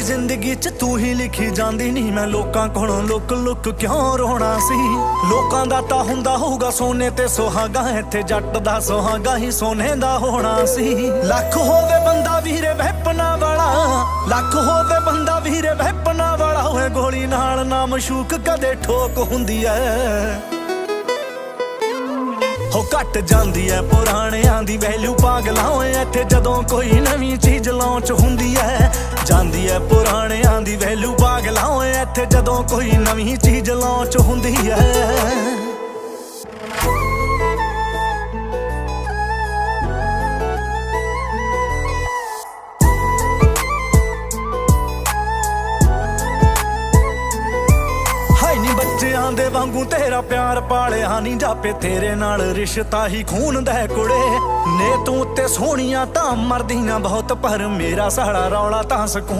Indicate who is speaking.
Speaker 1: ਮੇਰੀ ਜ਼ਿੰਦਗੀ 'ਚ ਤੂੰ ਹੀ ਲਿਖੀ ਜਾਂਦੀ ਨਹੀਂ ਮੈਂ ਲੋਕਾਂ ਕੋਲੋਂ ਲੁੱਕ ਲੁੱਕ ਕਿਉਂ ਰੋਣਾ ਸੀ? ਲੋਕਾਂ ਦਾ ਤਾਂ ਹੁੰਦਾ ਹੋਊਗਾ ਸੋਨੇ ਤੇ ਸੁਹਾਗਾ, ਇੱਥੇ ਜੱਟ ਦਾ ਸੁਹਾਗਾ ਹੀ ਸੋਨੇ ਦਾ ਹੋਣਾ ਸੀ। ਲੱਖ ਹੋਵੇ ਬੰਦਾ ਵੀਰੇ ਵਹਿਪਨਾ ਵਾਲਾ, ਲੱਖ ਹੋਵੇ ਬੰਦਾ ਵੀਰੇ ਵਹਿਪਨਾ ਵਾਲਾ ਹੋਏ ਗੋਲੀ ਨਾਲ ਨਾ ਮਸ਼ੂਕ ਕਦੇ ਠੋਕ ਹੁੰਦੀ ਐ। ਹੋ ਘਟ ਜਾਂਦੀ ਐ, ਪੁਰਾਣਿਆਂ ਦੀ ਵੈਲਿਊ ਪਾਗਲਾਂ, ਓਏ ਇੱਥੇ ਜਦੋਂ ਕੋਈ ਨਵੀਂ ਚੀਜ਼ ਲਾਂਚ ਐ ਪੁਰਾਣਿਆਂ ਦੀ ਵੈਲਿਊ ਪਾਗਲਾਂ ਓਏ ਇੱਥੇ ਜਦੋਂ ਕੋਈ ਨਵੀਂ ਚੀਜ਼ ਲਾਂਚ ਹੁੰਦੀ ਐ ਨੀ ਬੱਚਿਆਂ ਦੇ ਵਾਂਗੂ ਤੇਰਾ ਪਿਆਰ ਪਾਲਿਆ ਨਹੀਂ ਜਾਪੇ, ਤੇਰੇ ਨਾਲ ਰਿਸ਼ਤਾ ਹੀ ਖੂਨ ਦਾ ਕੁੜੇ। ਨੇ ਤੂੰ ਤੇ ਸੋਹਣੀਆਂ ਤਾਂ ਮਰਦੀਆਂ ਬਹੁਤ, ਪਰ ਮੇਰਾ ਸਾਲਾ ਰੌਲਾ ਤਾਂ ਸਕੂਨ